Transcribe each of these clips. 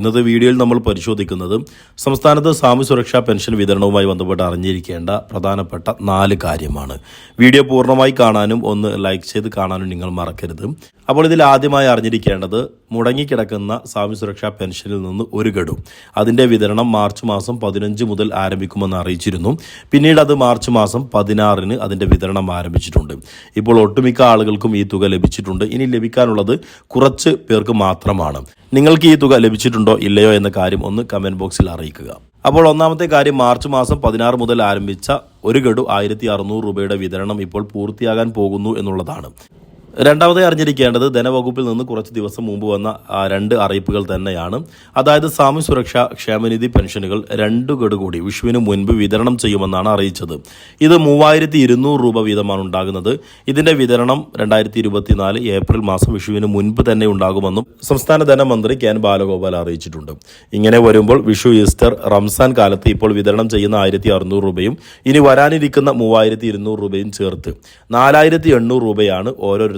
ഇന്നത്തെ വീഡിയോയിൽ നമ്മൾ പരിശോധിക്കുന്നത് സംസ്ഥാനത്ത് സാമൂഹ്യ സുരക്ഷാ പെൻഷൻ വിതരണവുമായി ബന്ധപ്പെട്ട് അറിഞ്ഞിരിക്കേണ്ട പ്രധാനപ്പെട്ട നാല് കാര്യമാണ്. വീഡിയോ പൂർണമായി കാണാനും ഒന്ന് ലൈക്ക് ചെയ്ത് കാണാനും നിങ്ങൾ മറക്കരുത്. അപ്പോൾ ഇതിൽ ആദ്യമായി അറിഞ്ഞിരിക്കേണ്ടത് മുടങ്ങിക്കിടക്കുന്ന സ്വാമി സുരക്ഷാ പെൻഷനിൽ നിന്ന് ഒരു ഗഡു. അതിന്റെ വിതരണം മാർച്ച് മാസം പതിനഞ്ച് മുതൽ ആരംഭിക്കുമെന്ന് അറിയിച്ചിരുന്നു. പിന്നീട് അത് മാർച്ച് മാസം പതിനാറിന് അതിന്റെ വിതരണം ആരംഭിച്ചിട്ടുണ്ട്. ഇപ്പോൾ ഒട്ടുമിക്ക ആളുകൾക്കും ഈ തുക ലഭിച്ചിട്ടുണ്ട്. ഇനി ലഭിക്കാനുള്ളത് കുറച്ച് പേർക്ക് മാത്രമാണ്. നിങ്ങൾക്ക് ഈ തുക ലഭിച്ചിട്ടുണ്ടോ ഇല്ലയോ എന്ന കാര്യം ഒന്ന് കമന്റ് ബോക്സിൽ അറിയിക്കുക. അപ്പോൾ ഒന്നാമത്തെ കാര്യം മാർച്ച് മാസം പതിനാറ് മുതൽ ആരംഭിച്ച ഒരു ഗഡു ആയിരത്തി അറുന്നൂറ് രൂപയുടെ വിതരണം ഇപ്പോൾ പൂർത്തിയാകാൻ പോകുന്നു എന്നുള്ളതാണ്. രണ്ടാമതായി അറിഞ്ഞിരിക്കേണ്ടത് ധനവകുപ്പിൽ നിന്ന് കുറച്ച് ദിവസം മുമ്പ് വന്ന രണ്ട് അറിയിപ്പുകൾ തന്നെയാണ്. അതായത് സാമ്യ സുരക്ഷാ ക്ഷേമനിധി പെൻഷനുകൾ രണ്ട് ഗഡു കൂടി വിഷുവിന് മുൻപ് വിതരണം ചെയ്യുമെന്നാണ് അറിയിച്ചത്. ഇത് മൂവായിരത്തി ഇരുന്നൂറ് രൂപ വീതമാണ് ഉണ്ടാകുന്നത്. ഇതിന്റെ വിതരണം രണ്ടായിരത്തി ഇരുപത്തിനാല് ഏപ്രിൽ മാസം വിഷുവിന് മുൻപ് തന്നെ ഉണ്ടാകുമെന്നും സംസ്ഥാന ധനമന്ത്രി കെ എൻ ബാലഗോപാൽ അറിയിച്ചിട്ടുണ്ട്. ഇങ്ങനെ വരുമ്പോൾ വിഷു ഈസ്റ്റർ റംസാൻ കാലത്ത് ഇപ്പോൾ വിതരണം ചെയ്യുന്ന ആയിരത്തി അറുന്നൂറ് രൂപയും ഇനി വരാനിരിക്കുന്ന മൂവായിരത്തി ഇരുന്നൂറ് രൂപയും ചേർത്ത് നാലായിരത്തി എണ്ണൂറ് രൂപയാണ്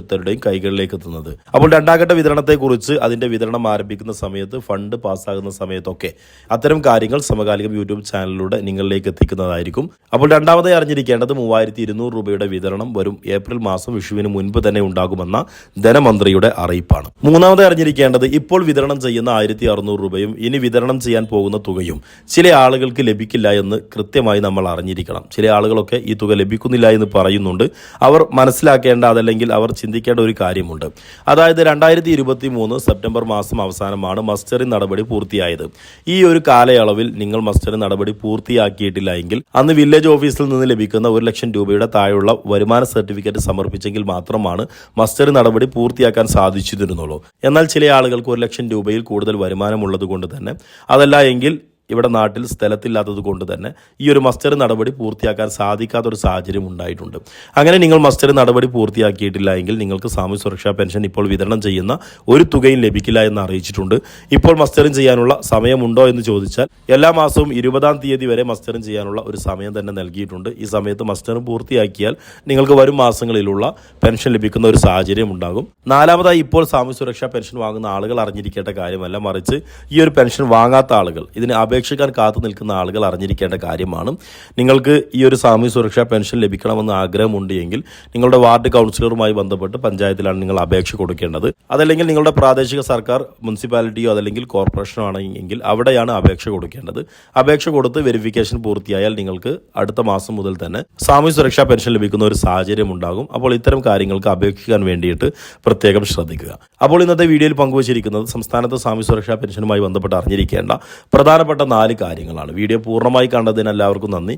ഓരോരുത്തരുടെയും കൈകളിലേക്ക് എത്തുന്നത്. അപ്പോൾ രണ്ടാംഘട്ട വിതരണത്തെക്കുറിച്ച് അതിന്റെ വിതരണം ആരംഭിക്കുന്ന സമയത്ത് ഫണ്ട് പാസ്സാകുന്ന സമയത്തൊക്കെ അത്തരം കാര്യങ്ങൾ സമകാലികം യൂട്യൂബ് ചാനലിലൂടെ നിങ്ങളിലേക്ക് എത്തിക്കുന്നതായിരിക്കും. അപ്പോൾ രണ്ടാമതായി അറിഞ്ഞിരിക്കേണ്ടത് മൂവായിരത്തി ഇരുന്നൂറ് രൂപയുടെ വിതരണം വരും ഏപ്രിൽ മാസം വിഷുവിന് മുൻപ് തന്നെ ഉണ്ടാകുമെന്ന ധനമന്ത്രിയുടെ അറിയിപ്പാണ്. മൂന്നാമതായി അറിഞ്ഞിരിക്കേണ്ടത് ഇപ്പോൾ വിതരണം ചെയ്യുന്ന ആയിരത്തി അറുന്നൂറ് രൂപയും ഇനി വിതരണം ചെയ്യാൻ പോകുന്ന തുകയും ചില ആളുകൾക്ക് ലഭിക്കില്ല എന്ന് കൃത്യമായി നമ്മൾ അറിഞ്ഞിരിക്കണം. ചില ആളുകളൊക്കെ ഈ തുക ലഭിക്കുന്നില്ല എന്ന് പറയുന്നുണ്ട്. അവർ മനസ്സിലാക്കേണ്ട അതല്ലെങ്കിൽ അവർ ചിന്തിക്കേണ്ട ഒരു കാര്യമുണ്ട്. അതായത് രണ്ടായിരത്തി ഇരുപത്തി മൂന്ന് സെപ്റ്റംബർ മാസം അവസാനമാണ് മസ്റ്ററിംഗ് നടപടി പൂർത്തിയായത്. ഈ ഒരു കാലയളവിൽ നിങ്ങൾ മസ്റ്ററിംഗ് നടപടി പൂർത്തിയാക്കിയിട്ടില്ല എങ്കിൽ അന്ന് വില്ലേജ് ഓഫീസിൽ നിന്ന് ലഭിക്കുന്ന ഒരു ലക്ഷം രൂപയുടെ താഴെയുള്ള വരുമാന സർട്ടിഫിക്കറ്റ് സമർപ്പിച്ചെങ്കിൽ മാത്രമാണ് മസ്റ്ററിംഗ് നടപടി പൂർത്തിയാക്കാൻ സാധിച്ചിരുന്നുള്ളൂ. എന്നാൽ ചില ആളുകൾക്ക് ഒരു ലക്ഷം രൂപയിൽ കൂടുതൽ വരുമാനമുള്ളത് കൊണ്ട് തന്നെ അതല്ല എങ്കിൽ ഇവിടെ നാട്ടിൽ സ്ഥലത്തില്ലാത്തത് കൊണ്ട് തന്നെ ഈ ഒരു മസ്റ്റർ നടപടി പൂർത്തിയാക്കാൻ സാധിക്കാത്ത ഒരു സാഹചര്യം ഉണ്ടായിട്ടുണ്ട്. അങ്ങനെ നിങ്ങൾ മസ്റ്റർ നടപടി പൂർത്തിയാക്കിയിട്ടില്ല എങ്കിൽ നിങ്ങൾക്ക് സാമൂഹ്യ സുരക്ഷാ പെൻഷൻ ഇപ്പോൾ വിതരണം ചെയ്യുന്ന ഒരു തുകയും ലഭിക്കില്ല എന്ന് അറിയിച്ചിട്ടുണ്ട്. ഇപ്പോൾ മസ്റ്ററിംഗ് ചെയ്യാനുള്ള സമയമുണ്ടോ എന്ന് ചോദിച്ചാൽ എല്ലാ മാസവും ഇരുപതാം തീയതി വരെ മസ്റ്ററിംഗ് ചെയ്യാനുള്ള ഒരു സമയം തന്നെ നൽകിയിട്ടുണ്ട്. ഈ സമയത്ത് മസ്റ്ററും പൂർത്തിയാക്കിയാൽ നിങ്ങൾക്ക് വരും മാസങ്ങളിലുള്ള പെൻഷൻ ലഭിക്കുന്ന ഒരു സാഹചര്യം ഉണ്ടാകും. നാലാമതായി ഇപ്പോൾ സാമൂഹ്യ സുരക്ഷാ പെൻഷൻ വാങ്ങുന്ന ആളുകൾ അറിഞ്ഞിരിക്കേണ്ട കാര്യമല്ല. മറിച്ച് ഈ ഒരു പെൻഷൻ വാങ്ങാത്ത ആളുകൾ ഇതിന് അപേക്ഷിക്കാൻ കാത്തു നിൽക്കുന്ന ആളുകൾ അറിഞ്ഞിരിക്കേണ്ട കാര്യമാണ്. നിങ്ങൾക്ക് ഈ ഒരു സാമൂഹ്യ സുരക്ഷാ പെൻഷൻ ലഭിക്കണമെന്ന് ആഗ്രഹമുണ്ട് എങ്കിൽ നിങ്ങളുടെ വാർഡ് കൗൺസിലറുമായി ബന്ധപ്പെട്ട് പഞ്ചായത്തിലാണ് നിങ്ങൾ അപേക്ഷ കൊടുക്കേണ്ടത്. അതല്ലെങ്കിൽ നിങ്ങളുടെ പ്രാദേശിക സർക്കാർ മുനിസിപ്പാലിറ്റിയോ അതല്ലെങ്കിൽ കോർപ്പറേഷനോ ആണെങ്കിൽ അവിടെയാണ് അപേക്ഷ കൊടുക്കേണ്ടത്. അപേക്ഷ കൊടുത്ത് വെരിഫിക്കേഷൻ പൂർത്തിയായാൽ നിങ്ങൾക്ക് അടുത്ത മാസം മുതൽ തന്നെ സാമൂഹ്യ സുരക്ഷാ പെൻഷൻ ലഭിക്കുന്ന ഒരു സാഹചര്യം ഉണ്ടാകും. അപ്പോൾ ഇത്തരം കാര്യങ്ങൾക്ക് അപേക്ഷിക്കാൻ വേണ്ടിയിട്ട് പ്രത്യേകം ശ്രദ്ധിക്കുക. അപ്പോൾ ഇന്നത്തെ വീഡിയോയിൽ പങ്കുവച്ചിരിക്കുന്നത് സംസ്ഥാനത്ത് സാമൂഹ്യ സുരക്ഷാ പെൻഷനുമായി ബന്ധപ്പെട്ട് അറിഞ്ഞിരിക്കേണ്ട പ്രധാനപ്പെട്ട നാല് കാര്യങ്ങളാണ്. വീഡിയോ പൂർണമായി കണ്ടതിന് എല്ലാവർക്കും നന്ദി.